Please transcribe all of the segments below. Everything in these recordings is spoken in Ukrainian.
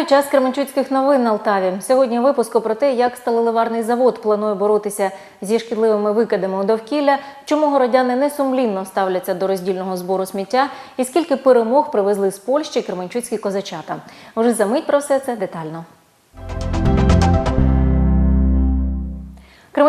Вітаю час Кременчуцьких новин на Алтаві. Сьогодні випуску про те, як сталеливарний завод планує боротися зі шкідливими викидами у довкілля, чому городяни несумлінно ставляться до роздільного збору сміття і скільки перемог привезли з Польщі кременчуцькі козачата. Вже за мить про все це детально.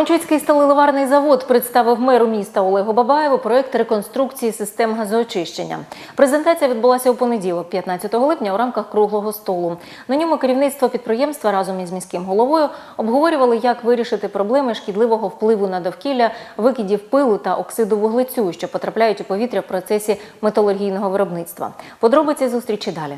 Кременчуцький сталеливарний завод представив меру міста Олегу Бабаєву проект реконструкції систем газоочищення. Презентація відбулася у понеділок, 15 липня, у рамках круглого столу. На ньому керівництво підприємства разом із міським головою обговорювали, як вирішити проблеми шкідливого впливу на довкілля, викидів пилу та оксиду вуглецю, що потрапляють у повітря в процесі металургійного виробництва. Подробиці зустрічі далі.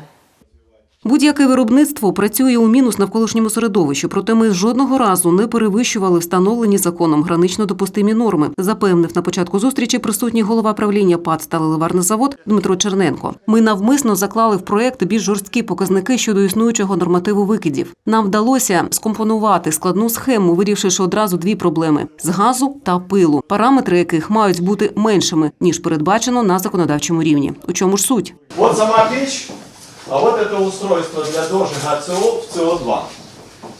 Будь-яке виробництво працює у мінус навколишньому середовищу, проте ми жодного разу не перевищували встановлені законом гранично допустимі норми, запевнив на початку зустрічі присутній голова правління ПАД «Сталеливарний завод Дмитро Черненко. Ми навмисно заклали в проект більш жорсткі показники щодо існуючого нормативу викидів. Нам вдалося скомпонувати складну схему, вирішивши одразу дві проблеми з газу та пилу, параметри яких мають бути меншими ніж передбачено на законодавчому рівні. У чому ж суть? Вот сама печь, а вот это устройство для дожига СО в СО2.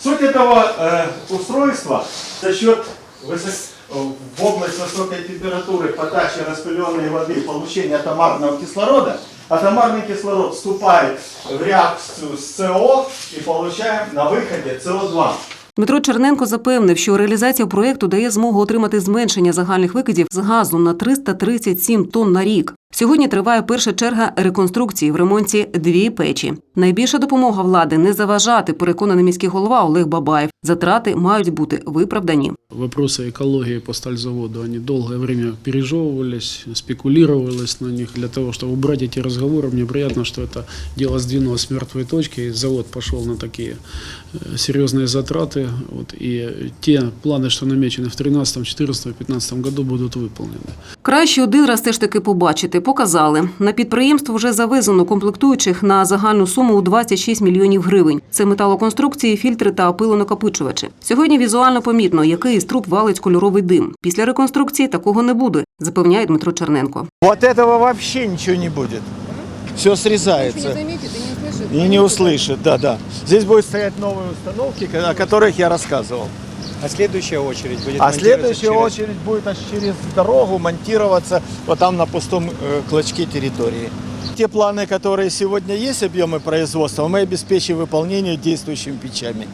Суть этого э, устройства за счет высок- э, в область высокой температуры подачи распыленной воды получения атомарного кислорода, атомарный кислород вступает в реакцию с СО и получаем на выходе СО2. Дмитро Черненко запевнив, що реалізація проєкту дає змогу отримати зменшення загальних викидів з газу на 337 тонн на рік. Сьогодні триває перша черга реконструкції в ремонті дві печі. Найбільша допомога влади не заважати, переконаний міський голова Олег Бабаєв. Затрати мають бути виправдані. Вопросы экологии по стальзаводу, они долгое время пережевывались, спекулировалось на них для того, чтобы убрать эти разговоры. Мне приятно, что это дело сдвинулось с мертвой точки, и завод пошел на такие э, серьезные затраты. Вот, и те планы, что намечены в 2013, 2014, 2015 году, будут выполнены. Краще один раз теж таки побачити. Показали. На підприємство вже завезено комплектуючих на загальну суму у 26 мільйонів гривень. Це металоконструкції, фільтри та пилонакопичувачі. Сьогодні візуально помітно, який із труб валить кольоровий дим. Після реконструкції такого не буде, запевняє Дмитро Черненко. Вот этого вообще ничего не будет. Все срезается. не заметит и не услышит. И не услышит, да, да. Здесь будут стоять новые установки, о которых я рассказывал. А следующая очередь будет А монтироваться следующая через- очередь будет аж через дорогу монтироваться вот там на пустом э, клочке территории. Те планы, которые сегодня есть, объемы производства, мы обеспечим выполнение действующими печами.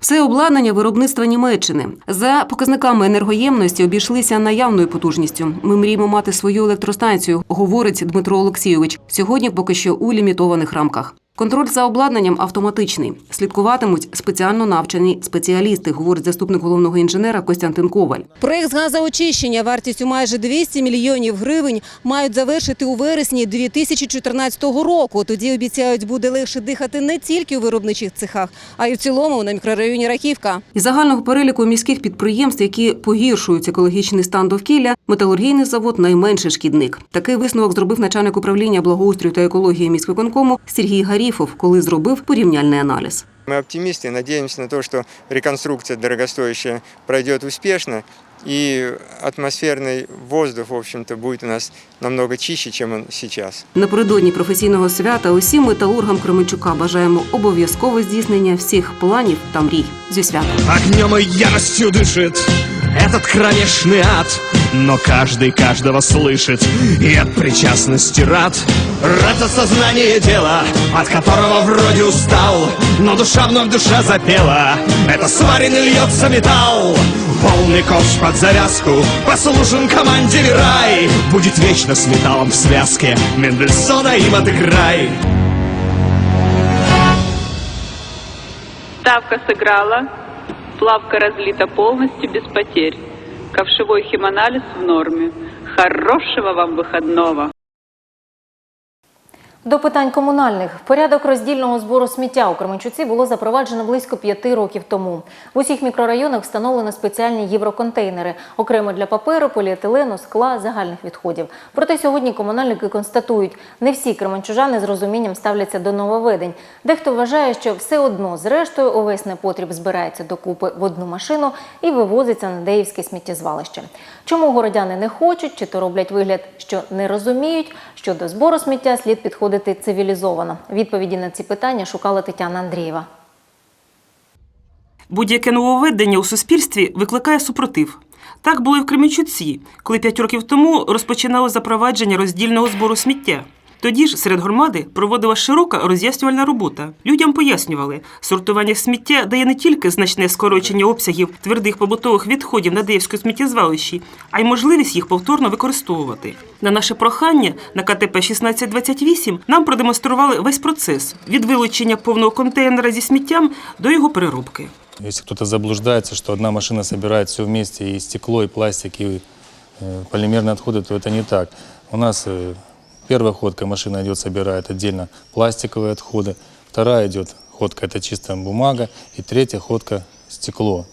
Все обладнання виробництва Німеччини за показниками енергоємності обійшлися наявною потужністю. Ми мріємо мати свою електростанцію, говорить Дмитро Олексійович. Сьогодні поки що у лімітованих рамках. Контроль за обладнанням автоматичний. Слідкуватимуть спеціально навчені спеціалісти, говорить заступник головного інженера Костянтин Коваль. Проект з газоочищення вартістю майже 200 мільйонів гривень мають завершити у вересні 2014 року. Тоді обіцяють буде легше дихати не тільки у виробничих цехах, а й в цілому на мікрорайоні Рахівка. Із загального переліку міських підприємств, які погіршують екологічний стан довкілля, металургійний завод найменший шкідник. Такий висновок зробив начальник управління благоустрою та екології міськвиконкому Сергій Гаріфов, коли зробив порівняльний аналіз. Мы оптимисты, надеемся на то, что реконструкция дорогостоящая пройдет успешно, и атмосферный воздух, в общем-то, будет у нас намного чище, чем он сейчас. Напередодні професійного свята усім металургам Кременчука бажаємо обов'язкове здійснення всіх планів та мрій. Зі святом! Огнем и яростью дышит этот кромешный ад Но каждый каждого слышит. И от причастности рад. Рад от сознания дела, от которого вроде устал Но душа вновь душа запела, это сваренный льется металл. Полный ковш под завязку, послушен команде Верай Будет вечно с металлом в связке, Мендельсона им отыграй. Ставка сыграла, плавка разлита полностью без потерь. Ковшевой химанализ в норме. Хорошего вам выходного! До питань комунальних порядок роздільного збору сміття у Кременчуці було запроваджено близько п'яти років тому. В усіх мікрорайонах встановлено спеціальні євроконтейнери, окремо для паперу, поліетилену, скла, загальних відходів. Проте сьогодні комунальники констатують, не всі кременчужани з розумінням ставляться до нововведень. Дехто вважає, що все одно, зрештою, увесь непотріб збирається докупи в одну машину і вивозиться на Деївське сміттєзвалище. Чому городяни не хочуть, чи то роблять вигляд, що не розуміють, що до збору сміття слід підходити поводити цивілізовано? Відповіді на ці питання шукала Тетяна Андрієва. Будь-яке нововведення у суспільстві викликає супротив. Так було і в Кременчуці, коли п'ять років тому розпочинало запровадження роздільного збору сміття. Тоді ж серед громади проводилася широка роз'яснювальна робота. Людям пояснювали, сортування сміття дає не тільки значне скорочення обсягів твердих побутових відходів на Деївському сміттєзвалищі, а й можливість їх повторно використовувати. На наше прохання на КТП 1628 нам продемонстрували весь процес від вилучення повного контейнера зі сміттям до його переробки. Если кто-то заблуждается, что одна машина собирает все вместе, и стекло, и пластик, и э, полимерные отходы, то это не так. У нас э, первая ходка машина идет, собирает отдельно пластиковые отходы, вторая идет ходка, это чистая бумага, и третья ходка стекло.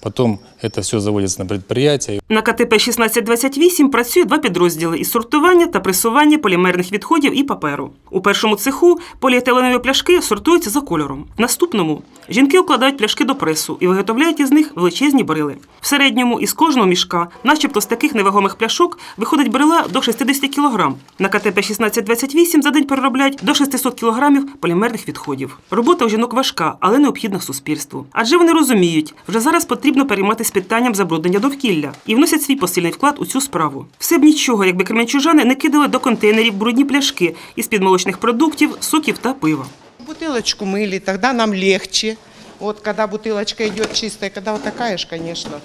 Потом это все заводится на предприятие, На КТП 1628 працює два підрозділи із сортування та пресування полімерних відходів і паперу. У першому цеху поліетиленові пляшки сортуються за кольором. В наступному жінки укладають пляшки до пресу і виготовляють із них величезні брили. В середньому із кожного мішка, начебто з таких невагомих пляшок, виходить брила до 60 кг. На КТП 1628 за день переробляють до 600 кг полімерних відходів. Робота у жінок важка, але необхідна суспільству. Адже вони розуміють, вже зараз потрібно перейматися питанням забруднення довкілля і вносять свій посильний вклад у цю справу. Все б нічого, якби кременчужани не кидали до контейнерів брудні пляшки із підмолочних продуктів, соків та пива. Бутылочку мыли, тогда нам легче. Вот когда бутылочка идет чистая, когда вот такая же, конечно.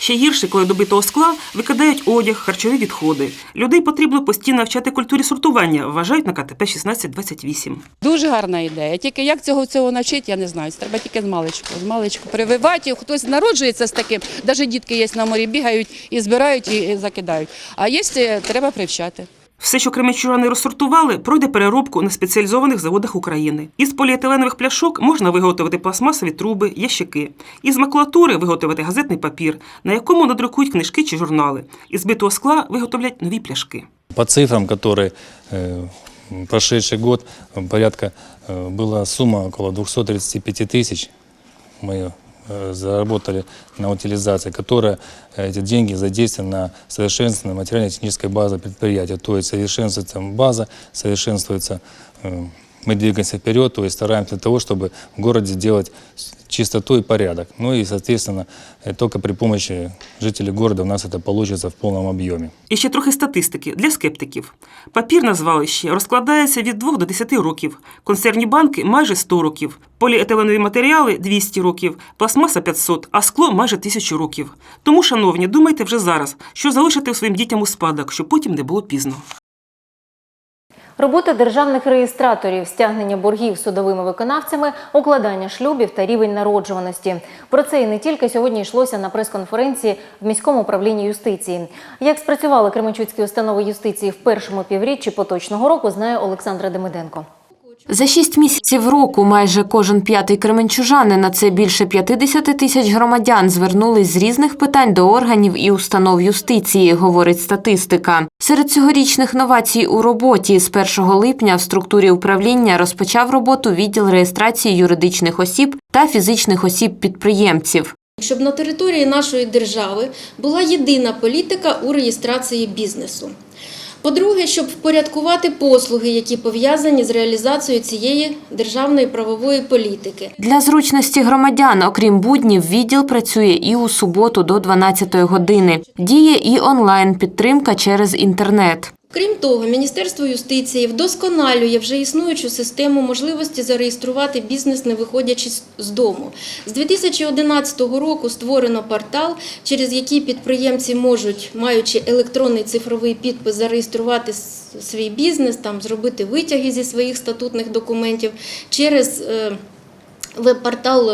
Ще гірше, коли добитого скла викидають одяг, харчові відходи. Людей потрібно постійно навчати культурі сортування, вважають на КТП 1628. Дуже гарна ідея. Тільки як цього цього навчити, я не знаю. Треба тільки з маличку. З маличку прививати. Хтось народжується з таким. Навіть дітки є на морі, бігають і збирають і закидають. А є треба привчати. Все, що кременчужани розсортували, пройде переробку на спеціалізованих заводах України. Із поліетиленових пляшок можна виготовити пластмасові труби, ящики. Із макулатури виготовити газетний папір, на якому надрукують книжки чи журнали. Із битого скла виготовлять нові пляшки. По цифрам, которые э, прошедший год, э, порядка э, была сумма около 235 тысяч. Мы э, заработали на утилизации, которая э, эти деньги задействованы на совершенствование материально-технической базы предприятия. То есть совершенствуется база, совершенствуется, э, мы двигаемся вперед, то есть стараемся для того, чтобы в городе делать чистоту и порядок. Ну и, соответственно, э, только при помощи жителей города у нас это получится в полном объеме. І ще трохи статистики для скептиків. Папір на звалищі розкладається від 2 до 10 років, консервні банки майже 100 років, поліетиленові матеріали 200 років, пластмаса 500, а скло майже 1000 років. Тому, шановні, думайте вже зараз, що залишити своїм дітям у спадок, щоб потім не було пізно. Робота державних реєстраторів, стягнення боргів судовими виконавцями, укладання шлюбів та рівень народжуваності. Про це і не тільки сьогодні йшлося на прес-конференції в міському управлінні юстиції. Як спрацювали Кременчуцькі установи юстиції в першому півріччі поточного року, знає Олександра Демиденко. За шість місяців року майже кожен п'ятий кременчужанин, а це більше 50 тисяч громадян, звернулись з різних питань до органів і установ юстиції, говорить статистика. Серед цьогорічних новацій у роботі з 1 липня в структурі управління розпочав роботу відділ реєстрації юридичних осіб та фізичних осіб-підприємців. щоб на території нашої держави була єдина політика у реєстрації бізнесу. По-друге, щоб впорядкувати послуги, які пов'язані з реалізацією цієї державної правової політики. Для зручності громадян, окрім буднів, відділ працює і у суботу до 12 години. Діє і онлайн-підтримка через інтернет. Крім того, Міністерство юстиції вдосконалює вже існуючу систему можливості зареєструвати бізнес, не виходячи з- дому. З 2011 року створено портал, через який підприємці можуть, маючи електронний цифровий підпис, зареєструвати свій бізнес, там зробити витяги зі своїх статутних документів через е, веб-портал.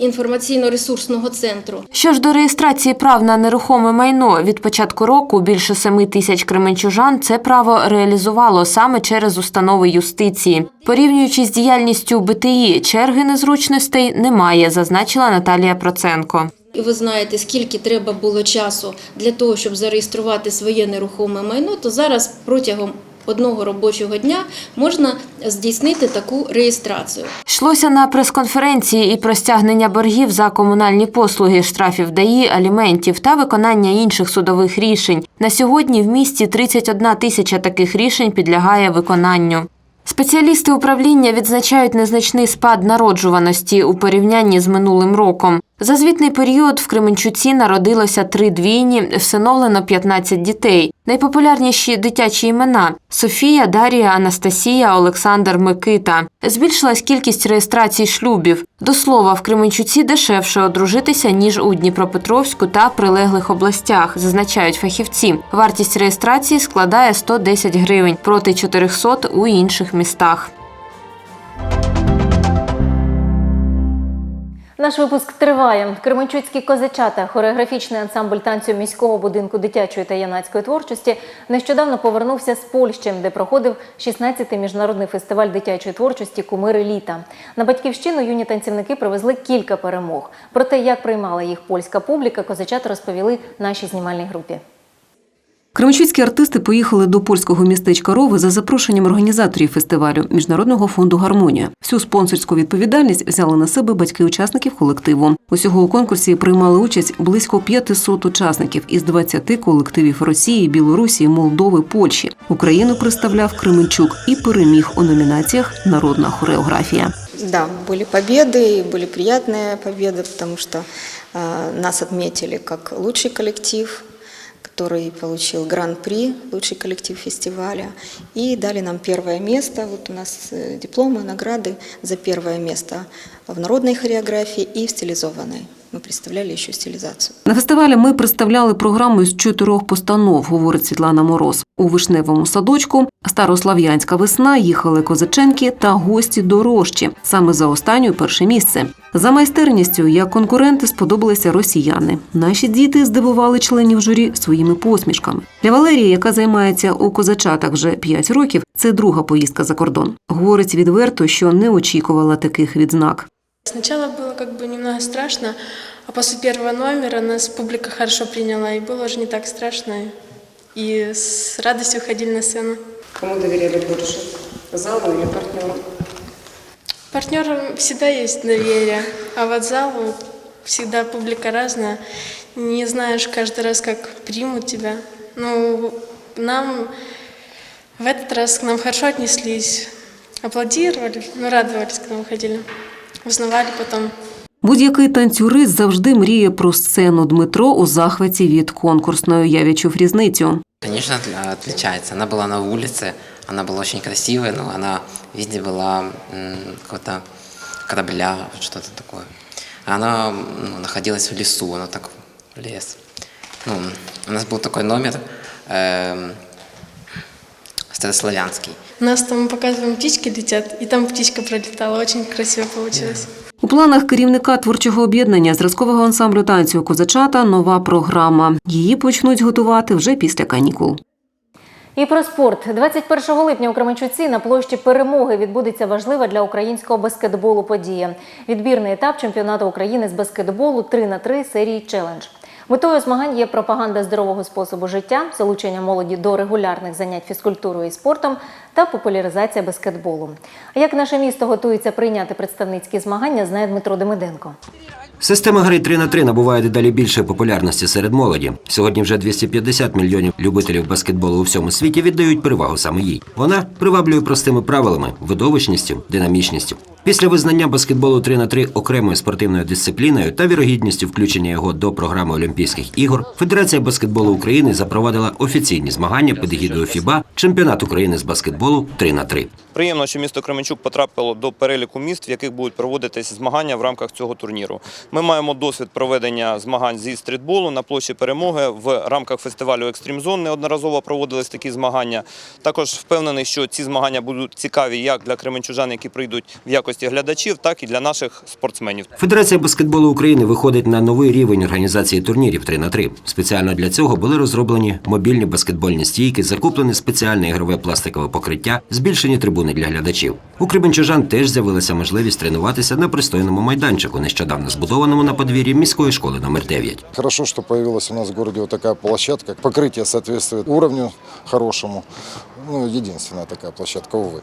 Інформаційно-ресурсного центру Що ж до реєстрації прав на нерухоме майно, від початку року більше семи тисяч кременчужан це право реалізувало саме через установи юстиції. Порівнюючи з діяльністю БТІ, черги незручностей немає, зазначила Наталія Проценко. І ви знаєте, скільки треба було часу для того, щоб зареєструвати своє нерухоме майно, то зараз протягом одного робочого дня можна здійснити таку реєстрацію. Йшлося на прес-конференції і про стягнення боргів за комунальні послуги, штрафів ДАІ, аліментів та виконання інших судових рішень. На сьогодні в місті 31 тисяча таких рішень підлягає виконанню. Спеціалісти управління відзначають незначний спад народжуваності у порівнянні з минулим роком. За звітний період в Кременчуці народилося три двійні, всиновлено 15 дітей. Найпопулярніші дитячі імена – Софія, Дарія, Анастасія, Олександр, Микита. Збільшилась кількість реєстрацій шлюбів. До слова, в Кременчуці дешевше одружитися, ніж у Дніпропетровську та прилеглих областях, зазначають фахівці. Вартість реєстрації складає 110 гривень проти 400 у інших містах. Наш випуск триває. Кременчуцькі козачата, хореографічний ансамбль танцю міського будинку дитячої та юнацької творчості, нещодавно повернувся з Польщі, де проходив 16-й міжнародний фестиваль дитячої творчості Кумири літа. На батьківщину юні танцівники привезли кілька перемог. Про те, як приймала їх польська публіка, козачата розповіли нашій знімальній групі. Кременчуцькі артисти поїхали до польського містечка Рови за запрошенням організаторів фестивалю Міжнародного фонду Гармонія. Всю спонсорську відповідальність взяли на себе батьки учасників колективу. Усього у конкурсі приймали участь близько 500 учасників із 20 колективів Росії, Білорусі, Молдови, Польщі. Україну представляв Кременчук і переміг у номінаціях Народна хореографія. Да, были победы, и были приятные победы, потому что э, нас отметили как лучший коллектив, который получил гран-при, лучший коллектив фестиваля, и дали нам первое место. Вот у нас э, дипломы, награды за первое место в народной хореографии и в стилизованной. Мы представляли еще стилизацию. На фестивалі ми представляли програму з чотирьох постанов, говорить Світлана Мороз. У вишневому садочку Старослав'янська весна їхали козаченки та гості дорожчі. Саме за останню перше місце. За майстерністю як конкуренти сподобалися росіяни. Наші діти здивували членів журі своїми посмішками. Для Валерії, яка займається у козачатах вже 5 років, це друга поїздка за кордон. Говорить відверто, що не очікувала таких відзнак. Сначала было как бы немного страшно, а после первого номера нас публика хорошо приняла, и было уже не так страшно. И с радостью ходили на сцену. Кому доверяли больше, залу или партнеру? Партнерам всегда есть доверие, а вот залу всегда публика разная. Не знаешь каждый раз, как примут тебя. Ну, нам в этот раз к нам хорошо отнеслись, аплодировали, ну, радовались, когда мы ходили. Узнавали потом. Будь-який танцюрист завжди мріє про сцену. Дмитро у захваті від конкурсної я відчув різницю. Конечно, отли- отличается. Она была на улице, она была очень красивая, но она везде была м, какого-то корабля, что-то такое. Она м, ну, находилась в лесу, она так лес. Ну, у нас был такой номер эм, старославянский. У нас там показываем птички летят, и там птичка пролетала. Очень красиво получилось. У планах керівника творчого об'єднання зразкового ансамблю танцю козачата нова програма. Її почнуть готувати вже після канікул. І про спорт 21 липня у Кременчуці на площі перемоги відбудеться важлива для українського баскетболу подія. Відбірний етап чемпіонату України з баскетболу 3 на 3 серії челендж. Метою змагань є пропаганда здорового способу життя, залучення молоді до регулярних занять фізкультурою і спортом та популяризація баскетболу. А як наше місто готується прийняти представницькі змагання, знає Дмитро Демиденко. Система гри 3 на 3 набуває дедалі більшої популярності серед молоді. Сьогодні вже 250 мільйонів любителів баскетболу у всьому світі віддають перевагу саме їй. Вона приваблює простими правилами, видовищністю, динамічністю. Після визнання баскетболу 3 на 3 окремою спортивною дисципліною та вірогідністю включення його до програми Олімпійських ігор, Федерація баскетболу України запровадила офіційні змагання під егідою ФІБА Чемпіонат України з баскетболу 3 на 3 Приємно, що місто Кременчук потрапило до переліку міст, в яких будуть проводитися змагання в рамках цього турніру. Ми маємо досвід проведення змагань зі стрітболу на площі перемоги в рамках фестивалю Екстрім Зон неодноразово проводились такі змагання. Також впевнений, що ці змагання будуть цікаві як для кременчужан, які прийдуть в якості глядачів, так і для наших спортсменів. Федерація баскетболу України виходить на новий рівень організації турнірів 3 на 3 Спеціально для цього були розроблені мобільні баскетбольні стійки, закуплене спеціальне ігрове пластикове покриття, збільшені трибуни для глядачів. У Кременчужан теж з'явилася можливість тренуватися на пристойному майданчику, нещодавно збудованому побудованому на подвір'ї міської школи номер 9. Хорошо, что появилась у нас в городе вот такая площадка. Покрытие соответствует уровню хорошему. Ну, единственная такая площадка, увы.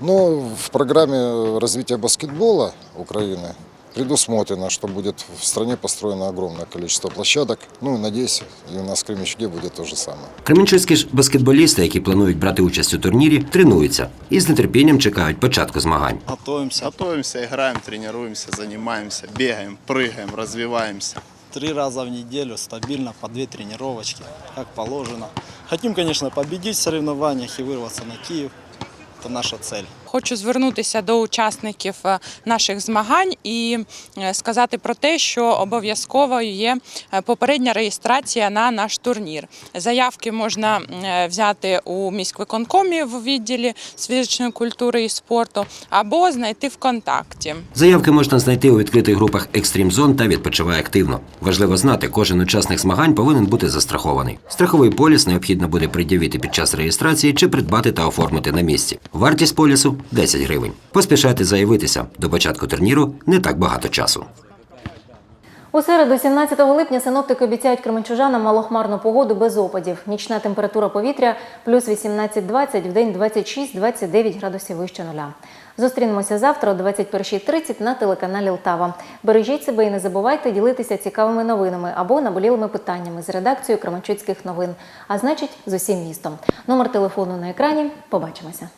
Но в программе развития баскетбола Украины предусмотрено, что будет в стране построено огромное количество площадок. Ну и надеюсь, и у нас в Кременчуге будет то же самое. Кременчуцькі ж баскетболісти, які планують брати участь у турнірі, тренуються і з нетерпінням чекають початку змагань. Готовимся, готовимся, играем, тренируемся, занимаемся, бегаем, прыгаем, развиваемся. Три раза в неделю стабильно по две тренировочки, как положено. Хотим, конечно, победить в соревнованиях и вырваться на Киев. Это наша цель. Хочу звернутися до учасників е, наших змагань і е, сказати про те, що обов'язково є е, попередня реєстрація на наш турнір. Заявки можна взяти у міськвиконкомі в відділі з фізичної культури і спорту або знайти ВКонтакті. Заявки можна знайти у відкритих групах Екстрім Зон та відпочивай активно. Важливо знати, кожен учасник змагань повинен бути застрахований. Страховий поліс необхідно буде пред'явити під час реєстрації чи придбати та оформити на місці. Вартість полісу 10 гривень. Поспішайте заявитися. До початку турніру не так багато часу. У середу, 17 липня, синоптики обіцяють кременчужанам малохмарну погоду без опадів. Нічна температура повітря плюс 18-20, в день 26-29 градусів вище нуля. Зустрінемося завтра о 21.30 на телеканалі Лтава. Бережіть себе і не забувайте ділитися цікавими новинами або наболілими питаннями з редакцією Кременчуцьких новин, а значить з усім містом. Номер телефону на екрані. Побачимося.